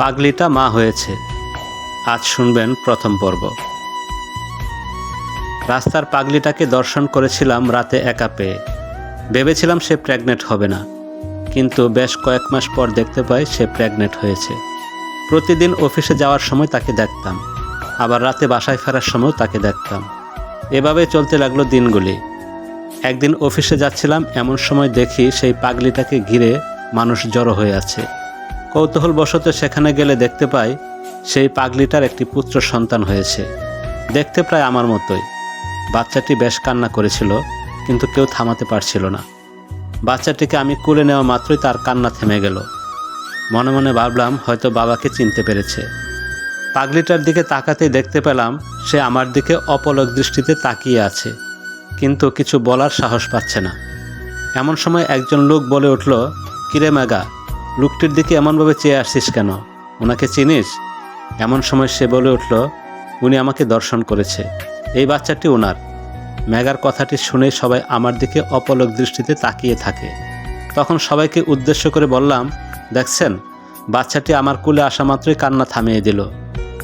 পাগলিটা মা হয়েছে। আজ শুনবেন প্রথম পর্ব। রাস্তার পাগলিটাকে দর্শন করেছিলাম রাতে একা পেয়ে। ভেবেছিলাম সে প্রেগনেন্ট হবে না, কিন্তু বেশ কয়েক মাস পর দেখতে পাই সে প্রেগনেন্ট হয়েছে। প্রতিদিন অফিসে যাওয়ার সময় তাকে দেখতাম, আবার রাতে বাসায় ফেরার সময়ও তাকে দেখতাম। এভাবে চলতে লাগল দিনগুলি। একদিন অফিসে যাচ্ছিলাম, এমন সময় দেখি সেই পাগলিটাকে ঘিরে মানুষ জড়ো হয়ে আছে। কৌতূহলবশত সেখানে গেলে দেখতে পাই সেই পাগলিটার একটি পুত্র সন্তান হয়েছে। দেখতে প্রায় আমার মতোই। বাচ্চাটি বেশ কান্না করেছিল, কিন্তু কেউ থামাতে পারছিল না। বাচ্চাটিকে আমি কুলে নেওয়া মাত্রই তার কান্না থেমে গেল। মনে মনে ভাবলাম, হয়তো বাবাকে চিনতে পেরেছে। পাগলিটার দিকে তাকাতেই দেখতে পেলাম, সে আমার দিকে অপলক দৃষ্টিতে তাকিয়ে আছে, কিন্তু কিছু বলার সাহস পাচ্ছে না। এমন সময় একজন লোক বলে উঠল, কিরে মেগা লোকটির দিকে এমনভাবে চেয়ে আসছিস কেন? ওনাকে চিনিস? এমন সময় সে বলে উঠল, উনি আমাকে দর্শন করেছে। এই বাচ্চাটি ওনার। মেগার কথাটি শুনে সবাই আমার দিকে অপলক দৃষ্টিতে তাকিয়ে থাকে। তখন সবাইকে উদ্দেশ্য করে বললাম, দেখছেন, বাচ্চাটি আমার কুলে আসা মাত্রই কান্না থামিয়ে দিল।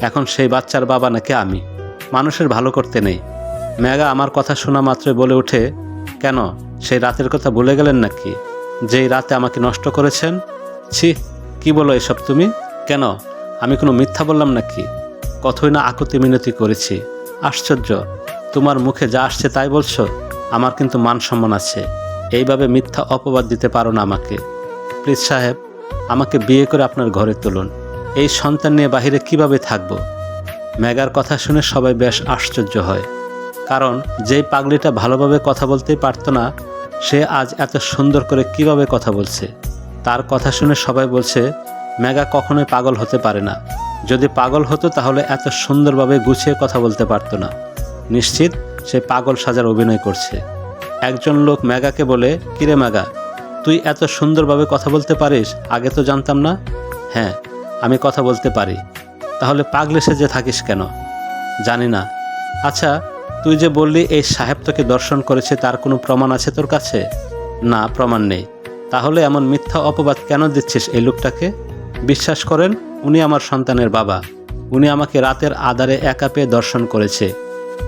এখন সেই বাচ্চার বাবা নাকি আমি। মানুষের ভালো করতে নেই। মেগা আমার কথা শোনা মাত্রই বলে ওঠে, কেন, সেই রাতের কথা ভুলে গেলেন নাকি? যেই রাতে আমাকে নষ্ট করেছেন ছি, কি বলো এসব তুমি? কেন? আমি কোনো মিথ্যা বললাম নাকি? কতই না আকুতি মিনতি করেছি। আশ্চর্য, তোমার মুখে যা আসছে তাই বলছো? আমার কিন্তু মান সম্মান আছে। এইভাবে মিথ্যা অপবাদ দিতে পারো না আমাকে। প্লিজ সাহেব, আমাকে বিয়ে করে আপনার ঘরে তুলুন। এই সন্তান নিয়ে বাহিরে কীভাবে থাকব? মেগার কথা শুনে সবাই বেশ আশ্চর্য হয়। কারণ, যেই পাগলিটা ভালোভাবে কথা বলতেই পারতো না, সে আজ এত সুন্দর করে কীভাবে কথা বলছে? তার কথা শুনে সবাই বলছে মেগা কখনোই পাগল হতে পারে না। যদি পাগল হতো তাহলে এত সুন্দরভাবে গুছিয়ে কথা বলতে পারতো না। নিশ্চিত সে পাগল সাজার অভিনয় করছে। একজন লোক মেগাকে বলে, কিরে মেগা তুই এত সুন্দরভাবে কথা বলতে পারিস? আগে তো জানতাম না? হ্যাঁ আমি কথা বলতে পারি। তাহলে পাগলে সেজে থাকিস কেন? জানি না। আচ্ছা তুই যে বললি এই সাহেব তোকে দর্শন করেছে, তার কোনো প্রমাণ আছে তোর কাছে? না, প্রমাণ নেই। তাহলে এমন মিথ্যা অপবাদ কেন দিচ্ছিস এই লোকটাকে? বিশ্বাস করেন, উনি আমার সন্তানের বাবা। উনি আমাকে রাতের আধারে একা পেয়ে দর্শন করেছে।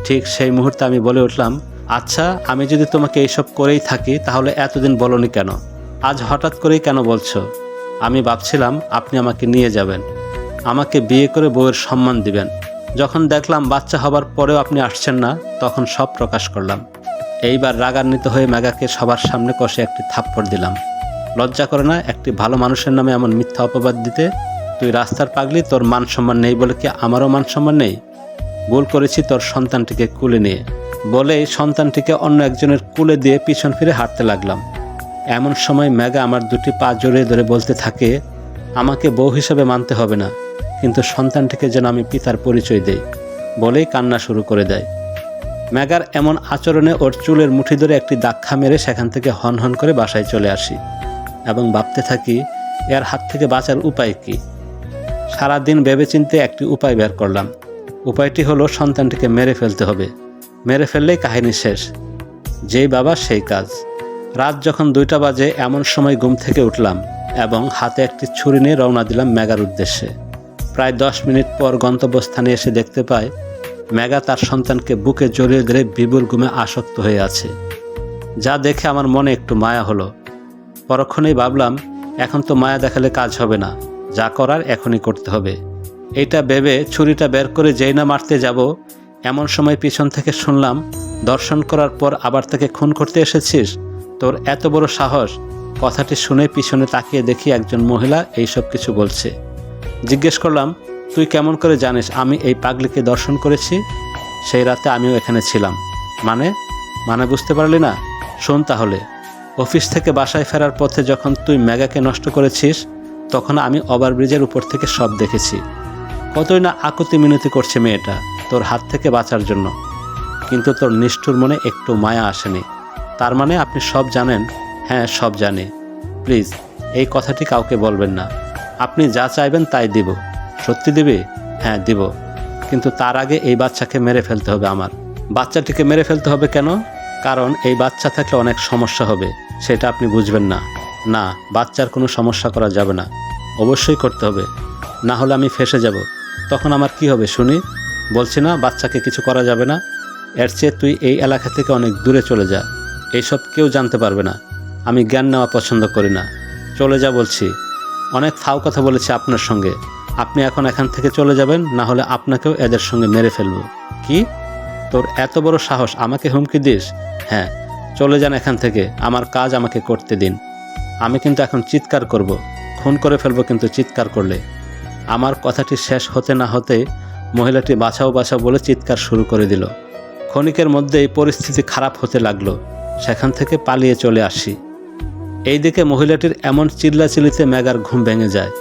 ঠিক সেই মুহূর্তে আমি বলে উঠলাম আচ্ছা আমি যদি তোমাকে এইসব করেই থাকি, তাহলে এতদিন বলনি কেন? আজ হঠাৎ করেই কেন বলছো? আমি ভাবছিলাম, আপনি আমাকে নিয়ে যাবেন। আমাকে বিয়ে করে বউয়ের সম্মান দিবেন। যখন দেখলাম বাচ্চা হবার পরেও আপনি আসছেন না, তখন সব প্রকাশ করলাম। এইবার রাগান্বিত হয়ে মেগাকে সবার সামনে কষে একটি থাপ্পড় দিলাম। লজ্জা করে না, একটি ভালো মানুষের নামে এমন মিথ্যা অপবাদ দিতে? তুই রাস্তার পাগলি, তোর মান সম্মান নেই বলে কি আমারও মান সম্মান নেই? ভুল করেছি, তোর সন্তানটিকে কুলে নিয়ে। বলেই সন্তানটিকে অন্য একজনের কুলে দিয়ে পিছন ফিরে হাঁটতে লাগলাম। এমন সময় মেগা আমার দুটি পা জড়িয়ে ধরে বলতে থাকে, আমাকে বউ হিসেবে মানতে হবে না, কিন্তু সন্তানটিকে যেন আমি পিতার পরিচয় দেই। বলেই কান্না শুরু করে দেয়। মেগার এমন আচরণে ওর চুলের মুঠি ধরে একটি দাক্ষা মেরে সেখান থেকে হন হন করে বাসায় চলে আসি এবং ভাবতে থাকি, এর হাত থেকে বাঁচার উপায় কি? সারাদিন ভেবেচিন্তে একটি উপায় বের করলাম। উপায়টি হলো সন্তানটিকে মেরে ফেলতে হবে। মেরে ফেললেই কাহিনী শেষ। যেই বাবা সেই কাজ। রাত যখন দুইটা বাজে, এমন সময় ঘুম থেকে উঠলাম এবং হাতে একটি ছুরি নিয়ে রওনা দিলাম মেগার উদ্দেশ্যে। প্রায় দশ মিনিট পর গন্তব্যস্থানে এসে দেখতে পাই মেগা তার সন্তানকে বুকে জড়িয়ে ধরে বিবুর গুমে আসক্ত হয়ে আছে। যা দেখে আমার মনে একটু মায়া হলো। পরক্ষণেই ভাবলাম, এখন তো মায়া দেখালে কাজ হবে না। যা করার এখনই করতে হবে। এইটা ভেবে ছুরিটা বের করে যেই না মারতে যাব, এমন সময় পিছন থেকে শুনলাম, দর্শন করার পর আবার তাকে খুন করতে এসেছিস? তোর এত বড় সাহস। কথাটি শুনে পিছনে তাকিয়ে দেখি একজন মহিলা এইসব কিছু বলছে। জিজ্ঞেস করলাম তুই কেমন করে জানিস আমি এই পাগলিকে দর্শন করেছি? সেই রাতে আমিও এখানে ছিলাম। মানে? মানে বুঝতে পারলি না? শোন তাহলে। অফিস থেকে বাসায় ফেরার পথে যখন তুই মেগাকে নষ্ট করেছিস, তখন আমি ওভারব্রিজের উপর থেকে সব দেখেছি। কতই না আকুতি মিনতি করছে মেয়েটা, তোর হাত থেকে বাঁচার জন্য। কিন্তু তোর নিষ্ঠুর মনে একটু মায়া আসেনি। তার মানে আপনি সব জানেন? হ্যাঁ সব জানি। প্লিজ, এই কথাটি কাউকে বলবেন না। আপনি যা চাইবেন তাই দিব। সত্যি দিবে? হ্যাঁ দিব। কিন্তু তার আগে এই বাচ্চাকে মেরে ফেলতে হবে আমার। বাচ্চাটিকে মেরে ফেলতে হবে কেন? কারণ এই বাচ্চা থাকলে অনেক সমস্যা হবে, সেটা আপনি বুঝবেন না। না, বাচ্চার কোনো সমস্যা করা যাবে না। অবশ্যই করতে হবে। না হলে আমি ফেসে যাব। তখন আমার কি হবে, শুনি? বলছি না, বাচ্চাকে কিছু করা যাবে না? এর চেয়ে তুই এই এলাকা থেকে অনেক দূরে চলে যা। এইসব কেউ জানতে পারবে না। আমি জ্ঞান নেওয়া পছন্দ করি না। চলে যা বলছি। অনেক ফাও কথা বলেছি আপনার সঙ্গে। আপনি এখন এখান থেকে চলে যাবেন, না হলে আপনাকেও এদের সঙ্গে মেরে ফেলব। কি? তোর এত বড় সাহস আমাকে হুমকি দিস? হ্যাঁ চলে যান এখান থেকে, আমার কাজ আমাকে করতে দিন। আমি কিন্তু এখন চিৎকার করব, খুন করে ফেলব কিন্তু চিৎকার করলে। আমার কথাটি শেষ হতে না হতে মহিলাটি বাঁচাও বাঁচাও বলে চিৎকার শুরু করে দিল। ক্ষণিকের মধ্যেই পরিস্থিতি খারাপ হতে লাগল, সেখান থেকে পালিয়ে চলে আসি। এইদিকে মহিলাটির এমন চিল্লাচিল্লিতে মেগার ঘুম ভেঙে যায়।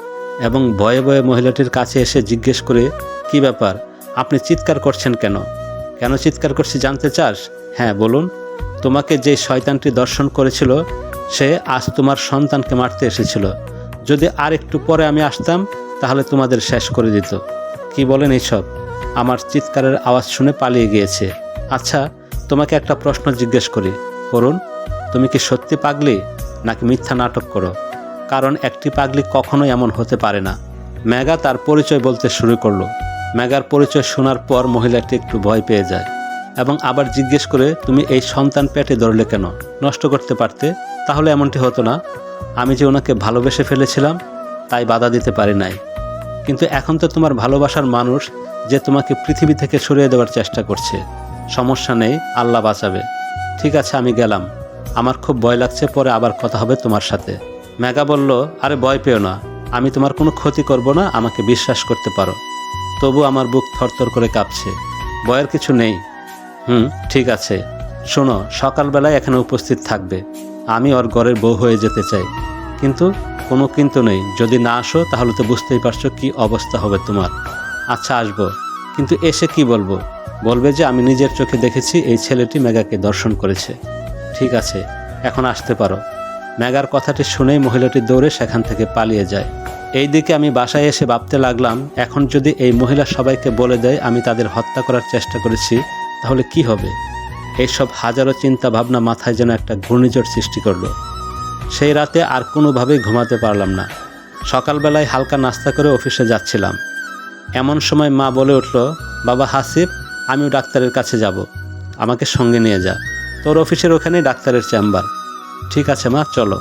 এবং ভয়ে ভয়ে মহিলাটির কাছে এসে জিজ্ঞেস করে, কি ব্যাপার? আপনি চিৎকার করছেন কেন? কেন চিৎকার করছি জানতে চাস? হ্যাঁ বলুন। তোমাকে যে শয়তানটি দর্শন করেছিল, সে আজ তোমার সন্তানকে মারতে এসেছিল। যদি আর একটু পরে আমি আসতাম, তাহলে তোমাদের শেষ করে দিত। কি বলেন এইসব? আমার চিৎকারের আওয়াজ শুনে পালিয়ে গিয়েছে। আচ্ছা তোমাকে একটা প্রশ্ন জিজ্ঞেস করি। করুন তুমি কি সত্যি পাগলি, নাকি মিথ্যা নাটক করো? কারণ একটি পাগলি কখনোই এমন হতে পারে না। ম্যাগা তার পরিচয় বলতে শুরু করল। ম্যাগার পরিচয় শোনার পর মহিলাটি একটু ভয় পেয়ে যায় এবং আবার জিজ্ঞেস করে, তুমি এই সন্তান পেটে ধরলে কেন? নষ্ট করতে পারতে? তাহলে এমনটি হতো না। আমি যে ওনাকে ভালোবেসে ফেলেছিলাম, তাই বাধা দিতে পারি নাই। কিন্তু এখন তো তোমার ভালোবাসার মানুষ যে তোমাকে পৃথিবী থেকে সরিয়ে দেওয়ার চেষ্টা করছে। সমস্যা নেই, আল্লাহ বাঁচাবে। ঠিক আছে, আমি গেলাম। আমার খুব ভয় লাগছে, পরে আবার কথা হবে তোমার সাথে। ম্যাগা বলল, আরে ভয় পেও না, আমি তোমার কোনো ক্ষতি করব না, আমাকে বিশ্বাস করতে পারো। তবু আমার বুক থরথর করে কাঁপছে। ভয়ের কিছু নেই। হুম, ঠিক আছে। শোনো, সকালবেলায় এখানে উপস্থিত থাকবে। আমি ওর ঘরের বউ হয়ে যেতে চাই। কিন্তু কোনো কিন্তু নেই। যদি না আসো, তাহলে তো বুঝতেই পারছ কি অবস্থা হবে তোমার। আচ্ছা আসব। কিন্তু এসে কি বলব? বলবে যে আমি নিজের চোখে দেখেছি এই ছেলেটি মেগাকে দর্শন করেছে। ঠিক আছে, এখন আসতে পারো। ম্যাগার কথাটি শুনেই মহিলাটি দৌড়ে সেখান থেকে পালিয়ে যায়। এই দিকে আমি বাসায় এসে ভাবতে লাগলাম, এখন যদি এই মহিলা সবাইকে বলে দেয় আমি তাদের হত্যা করার চেষ্টা করেছি, তাহলে কি হবে? এইসব হাজারো চিন্তা ভাবনা মাথায় যেন একটা ঘূর্ণিঝড় সৃষ্টি করল। সেই রাতে আর কোনোভাবেই ঘুমাতে পারলাম না। সকালবেলায় হালকা নাস্তা করে অফিসে যাচ্ছিলাম। এমন সময় মা বলে উঠল, বাবা হাসিব, আমিও ডাক্তারের কাছে যাব। আমাকে সঙ্গে নিয়ে যা। তোর অফিসের ওখানেই ডাক্তারের চেম্বার। ঠিক আছে মা, চলো।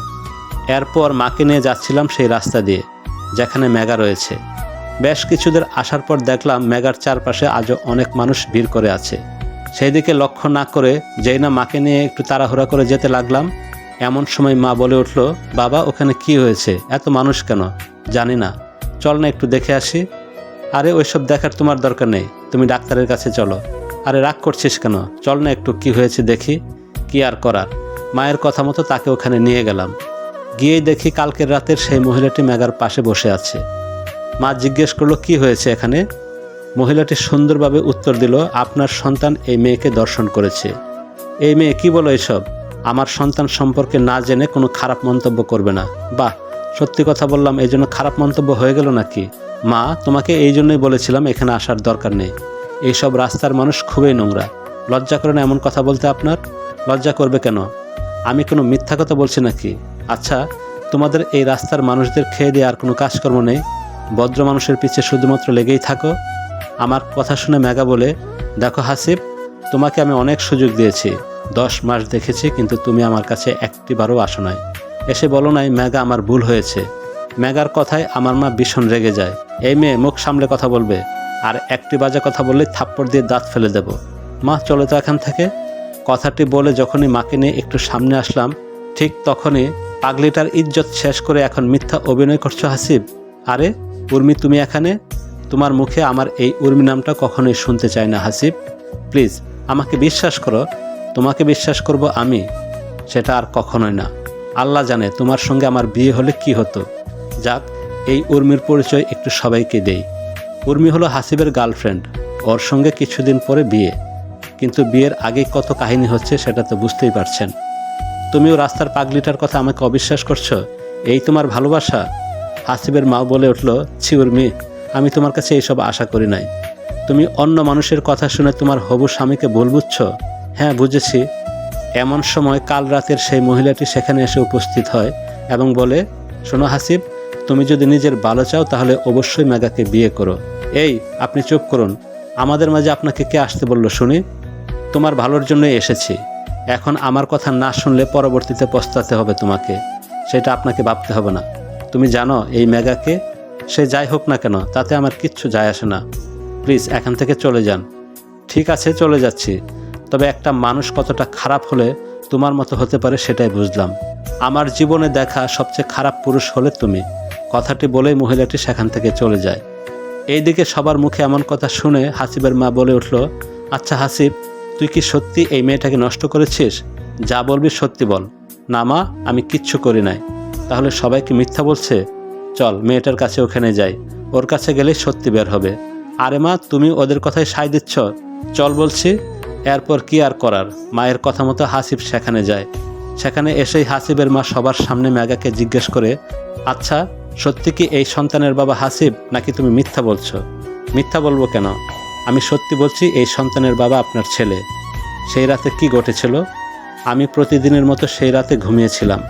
এরপর মাকে নিয়ে যাচ্ছিলাম সেই রাস্তা দিয়ে, যেখানে মেগা রয়েছে। বেশ কিছুদের আসার পর দেখলাম মেগার চারপাশে আজও অনেক মানুষ ভিড় করে আছে। সেই দিকে লক্ষ্য না করে যেই না মাকে নিয়ে একটু তাড়াহুড়া করে যেতে লাগলাম, এমন সময় মা বলে উঠল, বাবা, ওখানে কি হয়েছে? এত মানুষ কেন? জানি না। চল না একটু দেখে আসি। আরে, ওইসব দেখার তোমার দরকার নেই। তুমি ডাক্তারের কাছে চলো। আরে, রাগ করছিস কেন? চল না একটু কি হয়েছে দেখি। কি আর করার? মায়ের কথা মতো তাকে ওখানে নিয়ে গেলাম। গিয়ে দেখি কালকের রাতের সেই মহিলাটি মেগার পাশে বসে আছে। মা জিজ্ঞেস করল, কি হয়েছে এখানে? মহিলাটি সুন্দরভাবে উত্তর দিল, আপনার সন্তান এই মেয়েকে দর্শন করেছে। এই মেয়ে কি বলো এসব? আমার সন্তান সম্পর্কে না জেনে কোনো খারাপ মন্তব্য করবে না। বাহ, সত্যি কথা বললাম, এই জন্য খারাপ মন্তব্য হয়ে গেল নাকি? মা, তোমাকে এই জন্যই বলেছিলাম এখানে আসার দরকার নেই। এইসব রাস্তার মানুষ খুবই নোংরা। লজ্জা করে না এমন কথা বলতে আপনার? লজ্জা করবে কেন? আমি কোনো মিথ্যা কথা বলছি নাকি? আচ্ছা তোমাদের এই রাস্তার মানুষদের খেয়ে দিয়ে আর কোনো কাজকর্ম নেই? ভদ্র মানুষের পিছে শুধুমাত্র লেগেই থাকো। আমার কথা শুনে মেগা বলে, দেখো হাসিব, তোমাকে আমি অনেক সুযোগ দিয়েছি। দশ মাস দেখেছি, কিন্তু তুমি আমার কাছে একটিবারও আসো নাই। এসে বলো নাই মেগা আমার ভুল হয়েছে। মেগার কথায় আমার মা ভীষণ রেগে যায়। এই মেয়ে, মুখ সামলে কথা বলবে। আর একটি বাজে কথা বললে থাপ্পড় দিয়ে দাঁত ফেলে দেব। মা, চলে তো এখান থেকে। কথাটি বলে যখনই মাকে নিয়ে একটু সামনে আসলাম, ঠিক তখনই পাগলিটার ইজ্জত শেষ করে এখন মিথ্যা অভিনয় করছ হাসিব। আরে, উর্মি, তুমি এখানে? তোমার মুখে আমার এই উর্মি নামটা কখনোই শুনতে চাই না হাসিব। প্লিজ, আমাকে বিশ্বাস করো, তোমাকে বিশ্বাস করব আমি, সেটা আর কখনোই না। আল্লাহ জানে তোমার সঙ্গে আমার বিয়ে হলে কি হতো। যাক, এই উর্মির পরিচয় একটু সবাইকে দেই। উর্মি হলো হাসিবের গার্লফ্রেন্ড, ওর সঙ্গে কিছুদিন পরে বিয়ে। কিন্তু বিয়ের আগে কত কাহিনী হচ্ছে সেটা তো বুঝতেই পারছেন। তুমিও রাস্তার পাগলিটার কথা আমাকে অবিশ্বাস করছ? এই তোমার ভালোবাসা? হাসিবের মা বলে উঠল, ছি উর্মি, আমি তোমার কাছে এইসব আশা করি নাই। তুমি অন্য মানুষের কথা শুনে তোমার হবু স্বামীকে ভুল বুঝছ? হ্যাঁ বুঝেছি। এমন সময় কাল রাতের সেই মহিলাটি সেখানে এসে উপস্থিত হয় এবং বলে, শোনো হাসিব, তুমি যদি নিজের ভালো চাও তাহলে অবশ্যই মেগাকে বিয়ে করো। এই, আপনি চুপ করুন। আমাদের মাঝে আপনাকে কে আসতে বলল শুনি? তোমার ভালোর জন্যই এসেছি। এখন আমার কথা না শুনলে পরবর্তীতে পস্তাতে হবে তোমাকে। সেটা আপনাকে ভাবতে হবে না। তুমি জানো, এই মেগাকে সে যাই হোক না কেন, তাতে আমার কিচ্ছু যায় আসে না। প্লিজ, এখান থেকে চলে যান। ঠিক আছে, চলে যাচ্ছি। তবে একটা মানুষ কতটা খারাপ হলে তোমার মতো হতে পারে সেটাই বুঝলাম। আমার জীবনে দেখা সবচেয়ে খারাপ পুরুষ হলে তুমি। কথাটি বলেই মহিলাটি সেখান থেকে চলে যায়। এইদিকে সবার মুখে এমন কথা শুনে হাসিবের মা বলে উঠল আচ্ছা হাসিব তুই কি সত্যি এই মেয়েটাকে নষ্ট করেছিস? যা বলবি সত্যি বল। না মা, আমি কিচ্ছু করি নাই। তাহলে সবাইকে মিথ্যা বলছে? চল, মেয়েটার কাছে ওখানে যাই। ওর কাছে গেলেই সত্যি বের হবে। আরে মা, তুমি ওদের কথায় সায় দিচ্ছ। চল বলছি, এরপর কি আর করার? মায়ের কথা মতো হাসিব সেখানে যায়। সেখানে এসেই হাসিবের মা সবার সামনে মেগাকে জিজ্ঞেস করে আচ্ছা সত্যি কি এই সন্তানের বাবা হাসিব, নাকি তুমি মিথ্যা বলছো? মিথ্যা বলব কেন? আমি সত্যি বলছি, এই সন্তানের বাবা আপনার ছেলে। সেই রাতে কি ঘটেছিল? আমি প্রতিদিনের মতো সেই রাতে ঘুমিয়েছিলাম।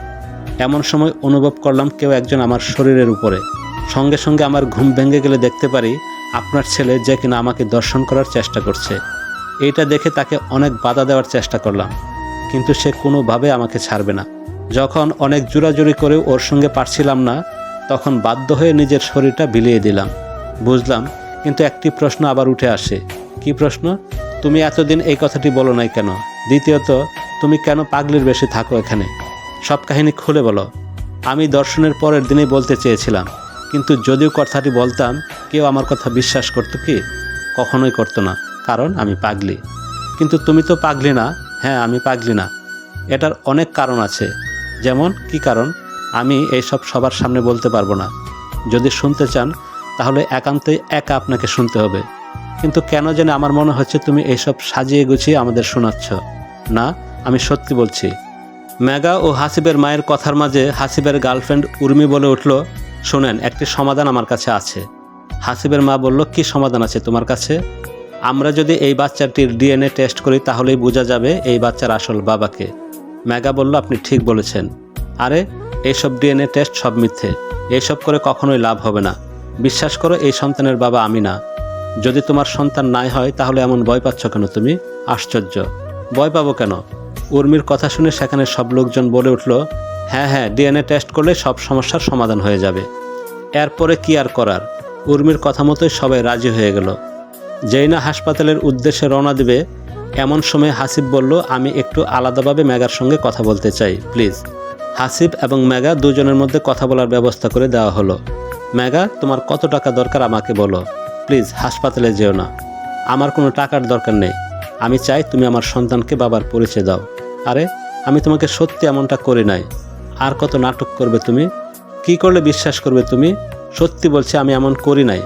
এমন সময় অনুভব করলাম কেউ একজন আমার শরীরের উপরে। সঙ্গে সঙ্গে আমার ঘুম ভেঙে গেলে দেখতে পারি, আপনার ছেলে যে কিনা আমাকে দর্শন করার চেষ্টা করছে। এইটা দেখে তাকে অনেক বাধা দেওয়ার চেষ্টা করলাম, কিন্তু সে কোনোভাবে আমাকে ছাড়বে না। যখন অনেক জোরাজুরি করে ওর সঙ্গে পারছিলাম না, তখন বাধ্য হয়ে নিজের শরীরটা বিলিয়ে দিলাম। বুঝলাম কিন্তু একটি প্রশ্ন আবার উঠে আসে। কি প্রশ্ন? তুমি এতদিন এই কথাটি বলো নাই কেন? দ্বিতীয়ত, তুমি কেন পাগলির বেশি থাকো এখানে? সব কাহিনী খুলে বলো। আমি দর্শনের পরের দিনেই বলতে চেয়েছিলাম, কিন্তু যদিও কথাটি বলতাম, কেউ আমার কথা বিশ্বাস করতো কি? কখনোই করতো না, কারণ আমি পাগলি। কিন্তু তুমি তো পাগলি না। হ্যাঁ আমি পাগলি না। এটার অনেক কারণ আছে। যেমন, কি কারণ? আমি এইসব সবার সামনে বলতে পারব না। যদি শুনতে চান তাহলে একান্তই একা আপনাকে শুনতে হবে। কিন্তু কেন যেন আমার মনে হচ্ছে তুমি এইসব সাজিয়ে গুছিয়ে আমাদের শোনাচ্ছ। না, আমি সত্যি বলছি। মেগা ও হাসিবের মায়ের কথার মাঝে হাসিবের গার্লফ্রেন্ড উর্মি বলে উঠল, শোনেন, একটি সমাধান আমার কাছে আছে। হাসিবের মা বলল, কি সমাধান আছে তোমার কাছে? আমরা যদি এই বাচ্চাটির ডিএনএ টেস্ট করি তাহলেই বোঝা যাবে এই বাচ্চার আসল বাবাকে। মেগা বলল, আপনি ঠিক বলেছেন। আরে এইসব ডিএনএ টেস্ট সব মিথ্যে। এইসব করে কখনোই লাভ হবে না। বিশ্বাস করো, এই সন্তানের বাবা আমি না যদি তোমার সন্তান নাই হয়, তাহলে এমন ভয় পাচ্ছ কেন তুমি? আশ্চর্য। ভয় পাবো কেন? উর্মির কথা শুনে সেখানে সব লোকজন বলে উঠল হ্যাঁ হ্যাঁ ডিএনএ টেস্ট করলে সব সমস্যার সমাধান হয়ে যাবে। এরপরে কি আর করার? উর্মির কথা মতোই সবাই রাজি হয়ে গেল। যেই না হাসপাতালের উদ্দেশ্যে রওনা দেবে। এমন সময় হাসিব বলল, আমি একটু আলাদাভাবে মেগার সঙ্গে কথা বলতে চাই, প্লিজ। হাসিব এবং মেগা দুজনের মধ্যে কথা বলার ব্যবস্থা করে দেওয়া হলো। মেগা তোমার কত টাকা দরকার আমাকে বলো। প্লিজ, হাসপাতালে যেও না। আমার কোনো টাকার দরকার নেই। আমি চাই তুমি আমার সন্তানকে বাবার পরিচয় দাও। আরে, আমি তোমাকে সত্যি এমনটা করি নাই। আর কত নাটক করবে তুমি? কি করলে বিশ্বাস করবে তুমি? সত্যি বলছে, আমি এমন করি নাই।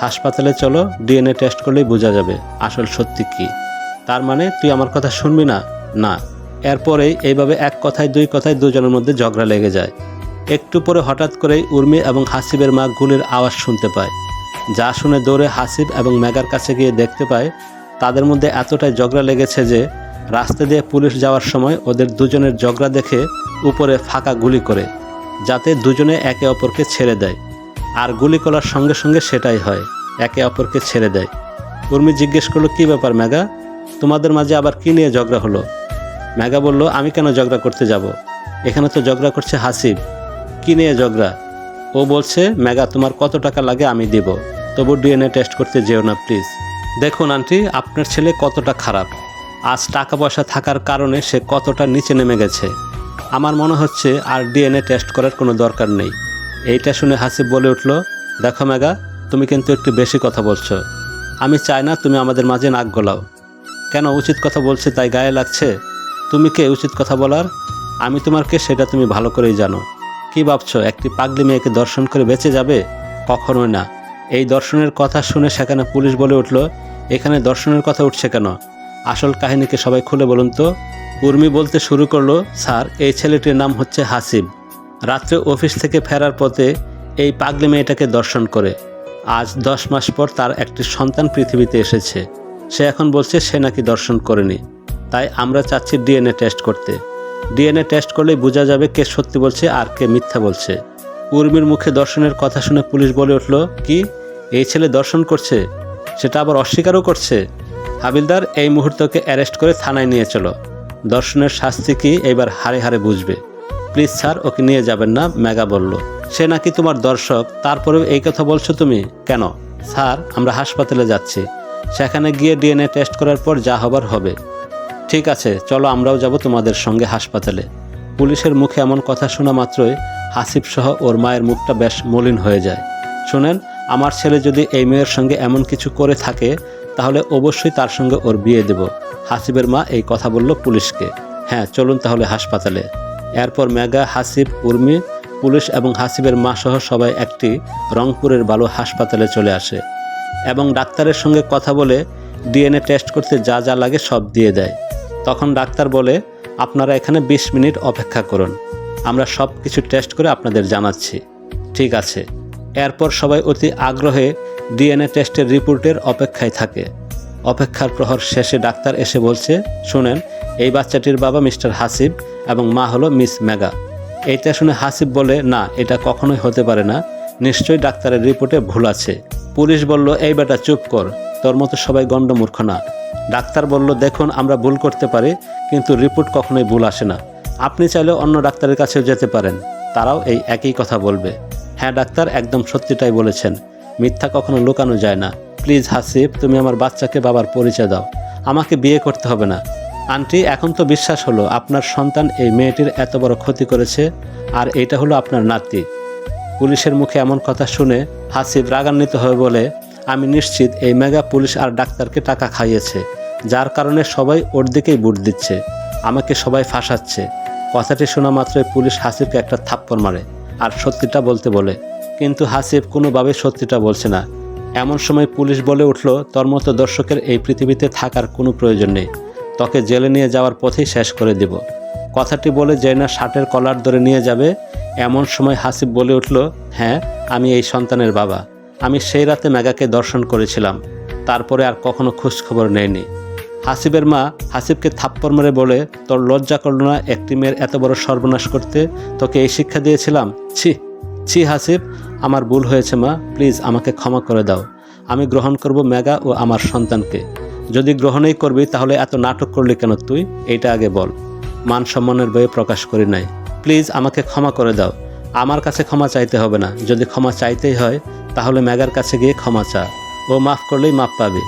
হাসপাতালে চলো, ডিএনএ টেস্ট করলেই বোঝা যাবে আসল সত্যি কি। তার মানে তুই আমার কথা শুনবি না? না। এরপরেই এইভাবে এক কথায়, দুই কথায় দুজনের মধ্যে ঝগড়া লেগে যায়। একটু পরে হঠাৎ করেই উর্মি এবং হাসিবের মা গুলির আওয়াজ শুনতে পায়। যা শুনে দৌড়ে হাসিব এবং মেগার কাছে গিয়ে দেখতে পায়, তাদের মধ্যে এতটাই ঝগড়া লেগেছে যে রাস্তা দিয়ে পুলিশ যাওয়ার সময় ওদের দুজনের ঝগড়া দেখে উপরে ফাঁকা গুলি করে, যাতে দুজনে একে অপরকে ছেড়ে দেয়। আর গুলি করার সঙ্গে সঙ্গে সেটাই হয়, একে অপরকে ছেড়ে দেয়। উর্মি জিজ্ঞেস করল, কী ব্যাপার মেগা? তোমাদের মাঝে আবার কী নিয়ে ঝগড়া হলো? মেগা বলল, আমি কেন ঝগড়া করতে যাব? এখানে তো ঝগড়া করছে হাসিব। কী নিয়ে ঝগড়া? ও বলছে মেগা তোমার কত টাকা লাগে আমি দেব। তবু ডিএনএ টেস্ট করতে যেও না, প্লিজ। দেখুন, আন্টি, আপনার ছেলে কতটা খারাপ। আজ টাকা পয়সা থাকার কারণে সে কতটা নিচে নেমে গেছে। আমার মনে হচ্ছে আর ডিএনএ টেস্ট করার কোনো দরকার নেই। এইটা শুনে হাসিব বলে উঠল, দেখো মেগা তুমি কিন্তু একটু বেশি কথা বলছো। আমি চাই না তুমি আমাদের মাঝে নাক গলাও। কেন উচিত কথা বলছে তাই গায়ে লাগছে? তুমি কে উচিত কথা বলার? আমি তোমার কে সেটা তুমি ভালো করেই জানো। কি ভাবছ, একটি পাগলি মেয়েকে দর্শন করে বেঁচে যাবে? কখনোই না। এই দর্শনের কথা শুনে সেখানে পুলিশ বলে উঠল, এখানে দর্শনের কথা উঠছে কেন? আসল কাহিনীকে সবাই খুলে বলুন তো। উর্মি বলতে শুরু করল, স্যার, এই ছেলেটির নাম হচ্ছে হাসিব রাত্রে অফিস থেকে ফেরার পথে এই পাগলি মেয়েটাকে দর্শন করে। আজ দশ মাস পর তার একটি সন্তান পৃথিবীতে এসেছে। সে এখন বলছে সে নাকি দর্শন করেনি। তাই আমরা চাচ্ছি ডিএনএ টেস্ট করতে। ডিএনএ টেস্ট করলেই বোঝা যাবে কে সত্যি বলছে আর কে মিথ্যা বলছে। উর্মির মুখে দর্শনের কথা শুনে পুলিশ বলে উঠল, কি? এই ছেলে দর্শন করছে? সেটা আবার অস্বীকারও করছে? হাবিলদার এই মুহূর্তকে অ্যারেস্ট করে থানায় নিয়ে চলো। দর্শনের শাস্তি কি এবার হারে হারে বুঝবে। প্লিজ স্যার, ওকে নিয়ে যাবেন না, মেগা বলল। সে নাকি তোমার দর্শক, তারপরেও এই কথা বলছো তুমি? কেন? স্যার, আমরা হাসপাতালে যাচ্ছি। সেখানে গিয়ে ডিএনএ টেস্ট করার পর যা হবার হবে। ঠিক আছে, চলো আমরাও যাব তোমাদের সঙ্গে হাসপাতালে। পুলিশের মুখে এমন কথা শোনা মাত্রই হাসিব সহ ওর মায়ের মুখটা বেশ মলিন হয়ে যায়। শোনেন, আমার ছেলে যদি এই মেয়ের সঙ্গে এমন কিছু করে থাকে, তাহলে অবশ্যই তার সঙ্গে ওর বিয়ে দেব। হাসিবের মা এই কথা বলল পুলিশকে। হ্যাঁ চলুন তাহলে হাসপাতালে। এরপর মেগা হাসিব উর্মি, পুলিশ এবং হাসিবের মা সহ সবাই একটি রংপুরের বালু হাসপাতালে চলে আসে এবং ডাক্তারের সঙ্গে কথা বলে ডিএনএ টেস্ট করতে যা যা লাগে সব দিয়ে দেয়। তখন ডাক্তার বলে, আপনারা এখানে ২০ মিনিট অপেক্ষা করুন। আমরা সব কিছু টেস্ট করে আপনাদের জানাচ্ছি। ঠিক আছে। এরপর সবাই অতি আগ্রহে ডিএনএ টেস্টের রিপোর্টের অপেক্ষায় থাকে। অপেক্ষার প্রহর শেষে ডাক্তার এসে বলছে, শুনেন, এই বাচ্চাটির বাবা মিস্টার হাসিব এবং মা হলো মিস মেগা। এইটা শুনে হাসিব বলে, না, এটা কখনোই হতে পারে না। নিশ্চয়ই ডাক্তারের রিপোর্টে ভুল আছে। পুলিশ বলল, এই বেটা চুপ কর। তোর মতো সবাই গণ্ডমূর্খ না। ডাক্তার বলল, দেখুন, আমরা ভুল করতে পারি, কিন্তু রিপোর্ট কখনোই ভুল আসে না। আপনি চাইলে অন্য ডাক্তারের কাছেও যেতে পারেন। তারাও এই একই কথা বলবে। হ্যাঁ ডাক্তার, একদম সত্যিটাই বলেছেন। মিথ্যা কখনো লুকানো যায় না। প্লিজ হাসিফ তুমি আমার বাচ্চাকে বাবার পরিচয় দাও। আমাকে বিয়ে করতে হবে না। আন্টি, এখন তো বিশ্বাস হলো, আপনার সন্তান এই মেয়েটির এত বড় ক্ষতি করেছে, আর এটা হলো আপনার নাতি। পুলিশের মুখে এমন কথা শুনে হাসিব রাগান্বিত হয়ে বলে আমি নিশ্চিত এই মেগা পুলিশ আর ডাক্তারকে টাকা খাইয়েছে, যার কারণে সবাই ওর দিকেই বুট দিচ্ছে, আমাকে সবাই ফাঁসাচ্ছে। কথাটি শোনা মাত্রই পুলিশ হাসিবকে একটা থাপ্পড় মারে আর সত্যিটা বলতে বলে। কিন্তু হাসিব কোনোভাবে সত্যিটা বলছে না। এমন সময় পুলিশ বলে উঠল, তোর মতো দর্শকের এই পৃথিবীতে থাকার কোনো প্রয়োজন নেই। তোকে জেলে নিয়ে যাওয়ার পথেই শেষ করে দিব। কথাটি বলে জেনা শার্টের কলার ধরে নিয়ে যাবে। এমন সময় হাসিব বলে উঠল হ্যাঁ আমি এই সন্তানের বাবা। আমি সেই রাতে মেগাকে দর্শন করেছিলাম। তারপরে আর কখনো খোঁজখবর নেয়নি। হাসিবের মা হাসিবকে থাপ্পড় মেরে বলে, তোর লজ্জা করল না একটি মেয়ের এত বড় সর্বনাশ করতে? তোকে এই শিক্ষা দিয়েছিলাম? ছি ছি হাসিব, আমার ভুল হয়েছে মা। প্লিজ আমাকে ক্ষমা করে দাও। আমি গ্রহণ করব মেগা ও আমার সন্তানকে। যদি গ্রহণই করবি তাহলে এত নাটক করলি কেন তুই? এইটা আগে বল। মান সম্মানের বয়ে প্রকাশ করি নাই। প্লিজ আমাকে ক্ষমা করে দাও। আমার কাছে ক্ষমা চাইতে হবে না। যদি ক্ষমা চাইতেই হয় তাহলে ম্যাগার কাছে গিয়ে ক্ষমা চা। ও মাফ করলেই মাপ পাবে।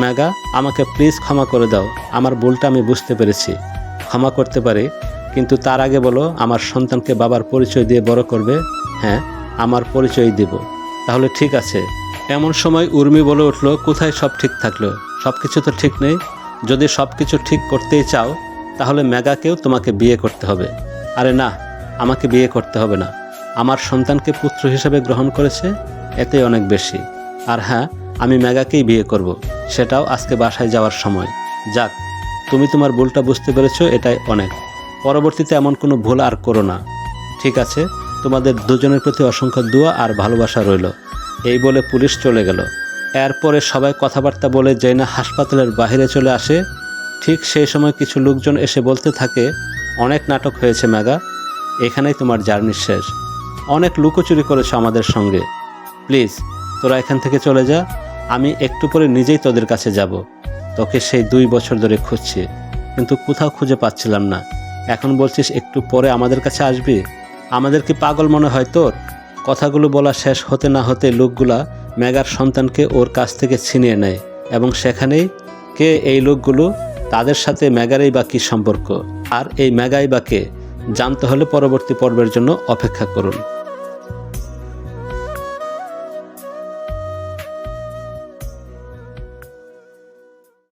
ম্যাগা, আমাকে প্লিজ ক্ষমা করে দাও। আমার ভুলটা আমি বুঝতে পেরেছি। ক্ষমা করতে পারি, কিন্তু তার আগে বলো, আমার সন্তানকে বাবার পরিচয় দিয়ে বড় করবে? হ্যাঁ আমার পরিচয় দিব। তাহলে ঠিক আছে। এমন সময় উর্মি বলে উঠল, কোথায় সব ঠিক থাকল? সব কিছু তো ঠিক নেই। যদি সব কিছু ঠিক করতেই চাও, তাহলে মেগাকেও তোমাকে বিয়ে করতে হবে। আরে না, আমাকে বিয়ে করতে হবে না। আমার সন্তানকে পুত্র হিসেবে গ্রহণ করেছে? এতেই অনেক বেশি। আর হ্যাঁ আমি মেগাকেই বিয়ে করব। সেটাও আজকে বাসায় যাওয়ার সময়। যাক, তুমি তোমার ভুলটা বুঝতে পেরেছ, এটাই অনেক। পরবর্তীতে এমন কোনো ভুল আর করো না। ঠিক আছে, তোমাদের দুজনের প্রতি অসংখ্য দোয়া আর ভালোবাসা রইল। এই বলে পুলিশ চলে গেল। এরপরে সবাই কথাবার্তা বলে জৈনা হাসপাতালের বাইরে চলে আসে। ঠিক সেই সময় কিছু লোকজন এসে বলতে থাকে, অনেক নাটক হয়েছে, মেগা। এখানেই তোমার জার্নি শেষ। অনেক লুকোচুরি করেছ আমাদের সঙ্গে। প্লিজ, তোরা এখান থেকে চলে যা, আমি একটু পরে নিজেই তোদের কাছে যাব। তোকে সেই দুই বছর ধরে খুঁজছি, কিন্তু কোথাও খুঁজে পাচ্ছিলাম না। এখন বলছিস একটু পরে আমাদের কাছে আসবি? আমাদের কি পাগল মনে হয় তোর? কথাগুলো বলা শেষ হতে না হতে লোকগুলা মেগার সন্তানকে ওর কাছ থেকে ছিনিয়ে নেয়, এবং সেখানেই কে এই লোকগুলো, তাদের সাথে মেগারই বা কী সম্পর্ক? আর এই মেগাই বা কে? জানতে হলে পরবর্তী পর্বের জন্য অপেক্ষা করুন।